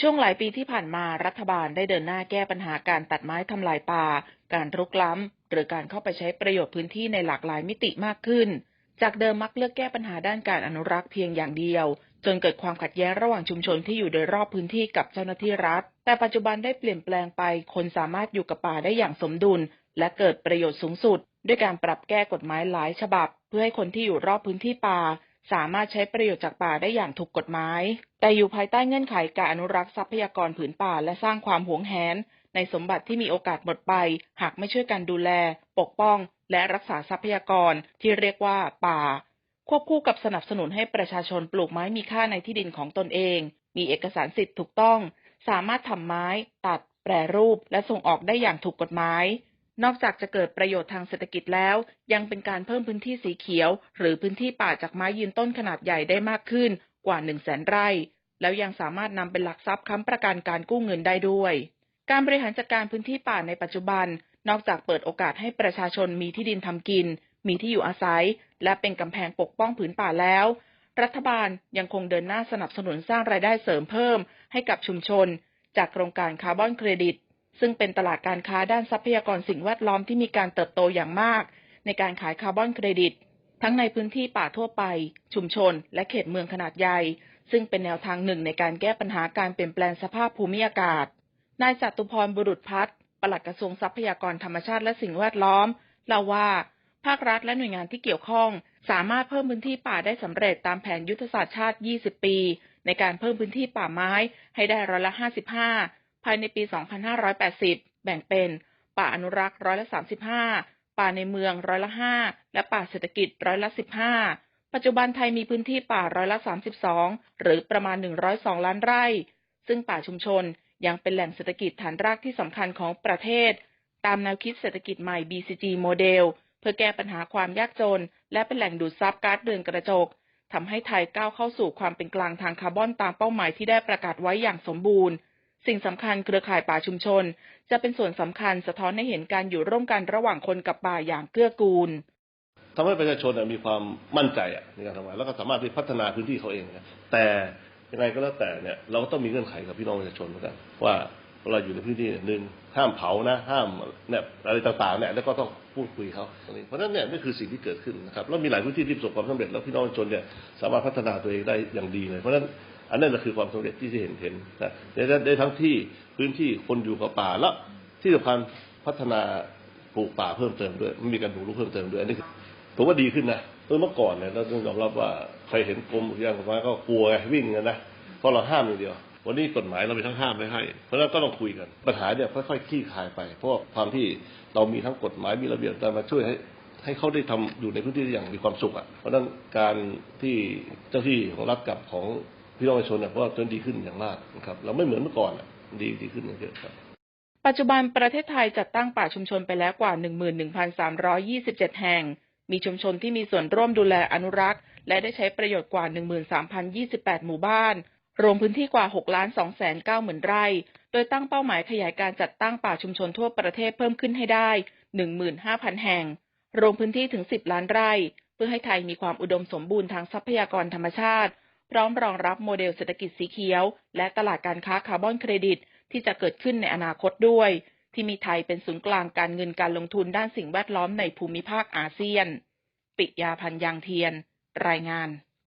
ช่วงหลายปีที่ผ่านมารัฐบาลได้เดินหน้าแก้ปัญหาการตัดไม้ทำลายป่า การรุกล้ำ หรือการเข้าไปใช้ประโยชน์พื้นที่ในหลากหลายมิติมากขึ้น จากเดิมมักเลือกแก้ปัญหาด้านการอนุรักษ์เพียงอย่างเดียว จนเกิดความขัดแย้งระหว่างชุมชนที่อยู่โดยรอบพื้นที่กับเจ้าหน้าที่รัฐ แต่ปัจจุบันได้เปลี่ยนแปลงไป คนสามารถอยู่กับป่าได้อย่างสมดุล และเกิดประโยชน์สูงสุด ด้วยการปรับแก้กฎหมายหลายฉบับ เพื่อให้คนที่อยู่รอบพื้นที่ป่า สามารถใช้ประโยชน์จากป่าได้อย่างถูกกฎหมาย แต่อยู่ภายใต้เงื่อนไขการอนุรักษ์ทรัพยากรผืนป่าและสร้างความหวงแหน ในสมบัติที่มีโอกาสหมดไป หากไม่ช่วยกันดูแล ปกป้อง และรักษาทรัพยากรที่เรียกว่าป่า ควบคู่กับสนับสนุนให้ประชาชนปลูกไม้มีค่าในที่ดินของตนเอง มีเอกสารสิทธิ์ถูกต้อง สามารถทำไม้ ตัด แปรรูป และส่งออกได้อย่างถูกกฎหมาย นอกจากจะเกิดประโยชน์ทางเศรษฐกิจแล้ว ยังเป็นการเพิ่มพื้นที่สีเขียว หรือพื้นที่ป่าจากไม้ยืนต้นขนาดใหญ่ได้มากขึ้นกว่า1 0 0 0 0แสนไร่ แล้วยังสามารถนำเป็นหลักทรัพย์ค้ำประกันการกู้เงินได้ด้วย การบริหารจัดการพื้นที่ป่าในปัจจุบัน นอกจากเปิดโอกาสให้ประชาชนมีที่ดินทำกิน มีที่อยู่อาศัย และเป็นกำแพงปกป้องผืนป่าแล้ว รัฐบาลยังคงเดินหน้าสนับสนุนสร้างรายได้เสริมเพิ่ม ให้กับชุมชน จากโครงการคาร์บอนเครดิต ซึ่งเป็นตลาดการค้าด้านทรัพยากรสิ่งแวดล้อมที่มีการเติบโตอย่างมาก ในการขายคาร์บอนเครดิต ทั้งในพื้นที่ป่าทั่วไป ชุมชน และเขตเมืองขนาดใหญ่ ซึ่งเป็นแนวทางหนึ่งในการแก้ปัญหาการเปลี่ยนแปลงสภาพภูมิอากาศ นายจตุพรบุรุษพัฒน์ปลัดกระทรวงทรัพยากรธรรมชาติและสิ่งแวดล้อมเล่าว่า ภาครัฐและหน่วยงานที่เกี่ยวข้อง สามารถเพิ่มพื้นที่ป่าได้สำเร็จตามแผนยุทธศาสตร์ชาติ 20 ปี ในการเพิ่มพื้นที่ป่าไม้ให้ได้ร้อยละ 55 ภายในปี 2580 แบ่งเป็น ป่าอนุรักษ์ร้อยละ 35 ป่าในเมืองร้อยละ 5 และป่าเศรษฐกิจร้อยละ 15 ปัจจุบันไทยมีพื้นที่ป่าร้อยละ 32 หรือประมาณ 102 ล้านไร่ ซึ่งป่าชุมชนยังเป็นแหล่งเศรษฐกิจฐานรากที่สำคัญของประเทศ ตามแนวคิดเศรษฐกิจใหม่ BCG โมเดล เพื่อแก้ปัญหาความยากจน และเป็นแหล่งดูดซับก๊าซเรือนกระจกทำให้ไทยก้าวเข้าสู่ความเป็นกลางทางคาร์บอนตามเป้าหมายที่ได้ประกาศไว้อย่างสมบูรณ์ สิ่งสำคัญเครือข่ายป่าชุมชน จะเป็นส่วนสำคัญสะท้อนให้เห็นการอยู่ร่วมกันระหว่างคนกับป่าอย่างเกื้อกูลทำให้ประชาชนมีความมั่นใจในการทำงานแล้วก็สามารถที่พัฒนาพื้นที่เขาเองนะแต่ยังไงก็แล้วแต่เนี่ยเราก็ต้องมีเงื่อนไขกับพี่น้องประชาชนเหมือนกันว่า เราอยู่ในพื้นที่หนึ่งห้ามเผานะ ห้ามเนี่ยอะไรต่างๆเนี่ยแล้วก็ต้องพูดคุยเขาตรงนี้เพราะฉะนั้นเนี่ยนี่คือสิ่งที่เกิดขึ้นนะครับแล้วมีหลายพื้นที่ที่ประสบความสำเร็จแล้วพี่น้องประชาชนเนี่ยสามารถพัฒนาตัวเองได้อย่างดีเลย เพราะฉะนั้นอันนั้นคือความสำเร็จที่จะเห็นเห็นนะได้ทั้งที่พื้นที่คนอยู่กับป่าแล้วที่สำคัญพัฒนาปลูกป่าเพิ่มเติมด้วยมีการปลูกรุกเพิ่มเติมด้วยอันนี้ผมว่าดีขึ้นนะเมื่อก่อนเนี่ยเราต้องยอมรับว่าใครเห็นกรมอุทยานป่าไม้ก็กลัวไงวิ่งกันนะเพราะเราห้ามอย่างเดียว วันนี้กฎหมายเรามีทั้งห้ามและให้ เพราะนั้นก็ต้องคุยกัน ปัญหาเนี่ยค่อยๆคลี่คลายไป เพราะความที่เรามีทั้งกฎหมายมีระเบียบแต่มาช่วยให้ให้เขาได้ทำอยู่ในพื้นที่อย่างมีความสุขอะ เพราะนั้นการที่เจ้าที่ของรัฐกับของพี่น้องประชาชนเนี่ยเพราะว่าจนดีขึ้นอย่างมากนะครับ เราไม่เหมือนเมื่อก่อนอะดีดีขึ้นเยอะครับปัจจุบันประเทศไทยจัดตั้งป่าชุมชนไปแล้วกว่า 11,327 แห่ง มีชุมชนที่มีส่วนร่วมดูแลอนุรักษ์ และได้ใช้ประโยชน์กว่า 13,028 หมู่บ้าน รวมพื้นที่กว่า 6 ล้าน2แสน9หมื่นไร่ โดยตั้งเป้าหมายขยายการจัดตั้งป่าชุมชนทั่วประเทศเพิ่มขึ้นให้ได้ 15,000 แห่ง รวมพื้นที่ถึง 10 ล้านไร่ เพื่อให้ไทยมีความอุดมสมบูรณ์ทางทรัพยากรธรรมชาติ พร้อมรองรับโมเดลเศรษฐกิจสีเขียว และตลาดการค้าคาร์บอนเครดิต ที่จะเกิดขึ้นในอนาคตด้วย ที่มีไทยเป็นศูนย์กลางการเงินการลงทุนด้านสิ่งแวดล้อมในภูมิภาคอาเซียน ปิยาพันยางเทียน รายงาน